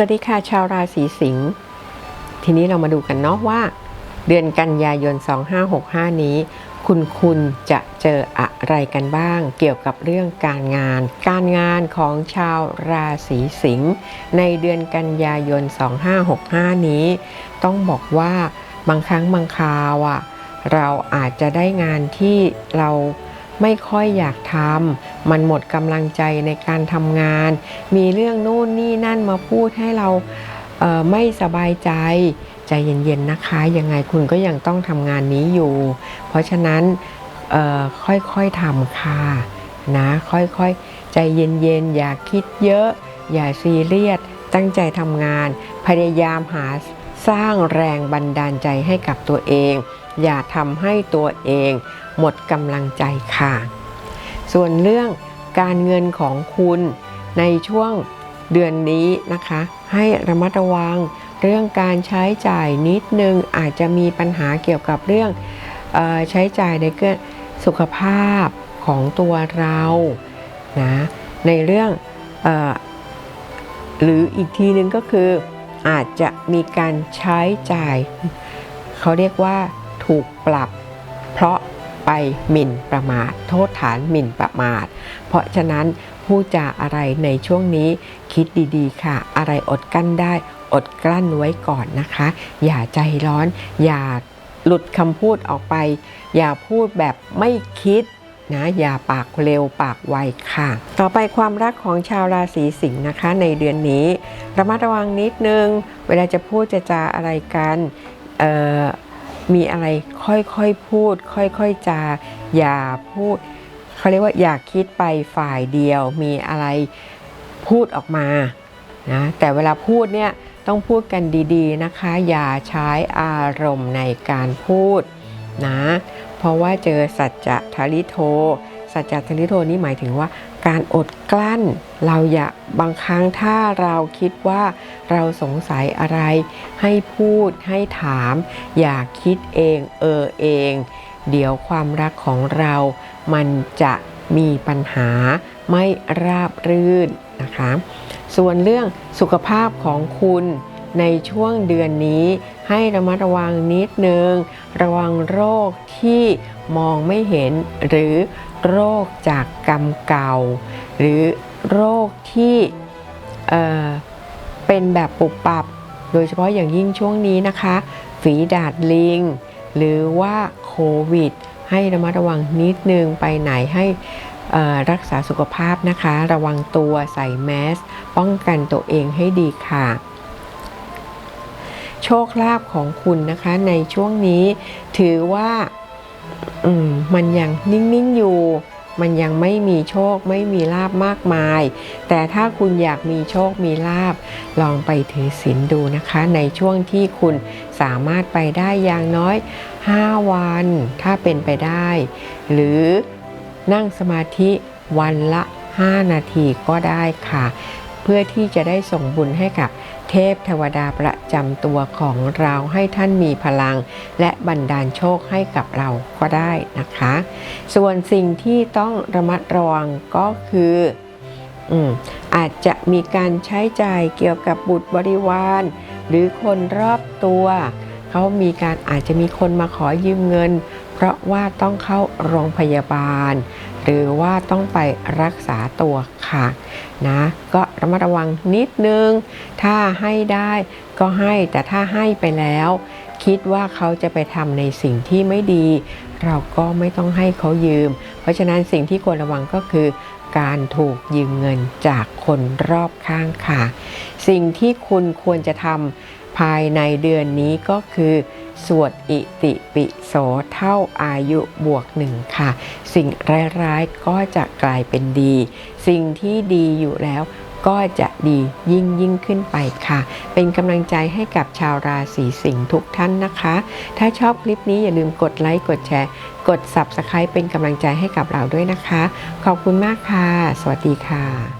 วัสดีค่ะชาวราศีสิงห์ทีนี้เรามาดูกันเนาะว่า เดือนกันยายน 2565 นี้ คุณคุณจะเจออะไรกันบ้าง เกี่ยวกับเรื่องการงาน การงานของชาวราศีสิงห์ในเดือนกันยายน 2565 นี้ ต้องบอกว่าบางครั้งบางคราวอะเราอาจจะได้งานที่เรา ไม่ค่อยอยากทำมันหมดกำลังใจในการทำงาน มีเรื่องนู่นนี่นั่นมาพูดให้เราเไม่สบายใจใจเย็นๆนะคะ ยังไงคุณก็ยังต้องทำงานนี้อยู่ เพราะฉะนั้นค่อยๆทำค่ะนะค่อยๆ ใจเย็นๆ อย่าคิดเยอะ อย่าซีเรียสตั้งใจทำงาน พยายามหาสร้างแรงบันดาลใจให้กับตัวเอง อย่าทำให้ตัวเอง หมดกำลังใจค่ะ ส่วนเรื่องการเงินของคุณในช่วงเดือนนี้นะคะ ให้ระมัดระวังเรื่องการใช้จ่ายนิดนึงอาจจะมีปัญหาเกี่ยวกับเรื่องออใช้จ่ายในเรื่องสุขภาพของตัวเรานะในเรื่องออหรืออีกทีนึงก็คืออาจจะมีการใช้จ่าย เขาเรียกว่าถูกปรับ เพราะ ไปหมิ่นประมาท โทษฐานหมิ่นประมาท เพราะฉะนั้นผู้จาอะไรในช่วงนี้คิดดีๆ ค่ะ อะไรอดกั้นได้ อดกลั้นไว้ก่อนนะคะ อย่าใจร้อน อย่าหลุดคำพูดออกไป อย่าพูดแบบไม่คิดนะอย่าปากเร็วปากไวค่ะ ต่อไปความรักของชาวราศีสิงห์นะคะ ในเดือนนี้ระมัดระวังนิดนึง เวลาจะพูดจะจาอะไรกันเออ มีอะไรค่อยๆพูด ค่อยๆจาอย่าพูดเขาเรียกว่าอย่าคิดไปฝ่ายเดียว มีอะไรพูดออกมานะแต่เวลาพูดเนี่ยต้องพูดกันดีๆนะคะ อย่าใช้อารมณ์ในการพูดนะเพราะว่าเจอสัจจะทริโท สัจจะทริโทนี่หมายถึงว่า การอดกลั้น เราอย่าบางครั้งถ้าเราคิดว่าเราสงสัยอะไร ให้พูดให้ถาม อย่าคิดเองเออเอง เดี๋ยวความรักของเรา มันจะมีปัญหาไม่ราบรื่นนะคะ ส่วนเรื่องสุขภาพของคุณ ในช่วงเดือนนี้ ให้ระมัดระวังนิดนึง ระวังโรคที่มองไม่เห็น หรือโรคจากกรรมเก่า หรือโรคที่เเป็นแบบปุบปับ โดยเฉพาะอย่างยิ่งช่วงนี้นะคะ ฝีดาดลิง หรือว่าโควิด ให้ระมัดระวังนิดนึงไปไหนให้รักษาสุขภาพนะคะ ระวังตัวใส่แมส ป้องกันตัวเองให้ดีค่ะ โชคลาภของคุณนะคะ ในช่วงนี้ถือว่ามมันยังนิ่ง ๆ อยู่ มันยังไม่มีโชคไม่มีลาบมากมาย แต่ถ้าคุณอยากมีโชคมีลาบ ลองไปถือศีลดูนะคะ ในช่วงที่คุณสามารถไปได้อย่างน้อย 5 วัน ถ้าเป็นไปได้ หรือนั่งสมาธิวันละ 5 นาทีก็ได้ค่ะ เพื่อที่จะได้ส่งบุญให้กับเทพเทวดาประจำตัวของเราให้ท่านมีพลัง และบันดาลโชคให้กับเราก็ได้นะคะ ส่วนสิ่งที่ต้องระมัดระวังก็คือออาจจะมีการใช้จ่ายเกี่ยวกับบุตรบริวาร หรือคนรอบตัวเขามีการอาจจะมีคนมาขอยืมเงิน เพราะว่าต้องเข้าโรงพยาบาล รือว่าต้องไปรักษาตัวค่ะนะก็ระมัดระวังนิดนึง ถ้าให้ได้ก็ให้แต่ถ้าให้ไปแล้ว คิดว่าเขาจะไปทำในสิ่งที่ไม่ดี เราก็ไม่ต้องให้เขายืม เพราะฉะนั้นสิ่งที่ควรระวังก็คือการถูกยืมเงินจากคนรอบข้างค่ะ สิ่งที่คุณควรจะทำภายในเดือนนี้ก็คือ สวดอิติปิโสเท่าอายุบวกหนึ่งค่ะ สิ่งร้ายๆก็จะกลายเป็นดี สิ่งที่ดีอยู่แล้วก็จะดียิ่งยิ่งขึ้นไปค่ะ เป็นกำลังใจให้กับชาวราศีสิงห์ทุกท่านนะคะ ถ้าชอบคลิปนี้อย่าลืมกดไลค์ กดแชร์ กด Subscribe เป็นกำลังใจให้กับเราด้วยนะคะ ขอบคุณมากค่ะ สวัสดีค่ะ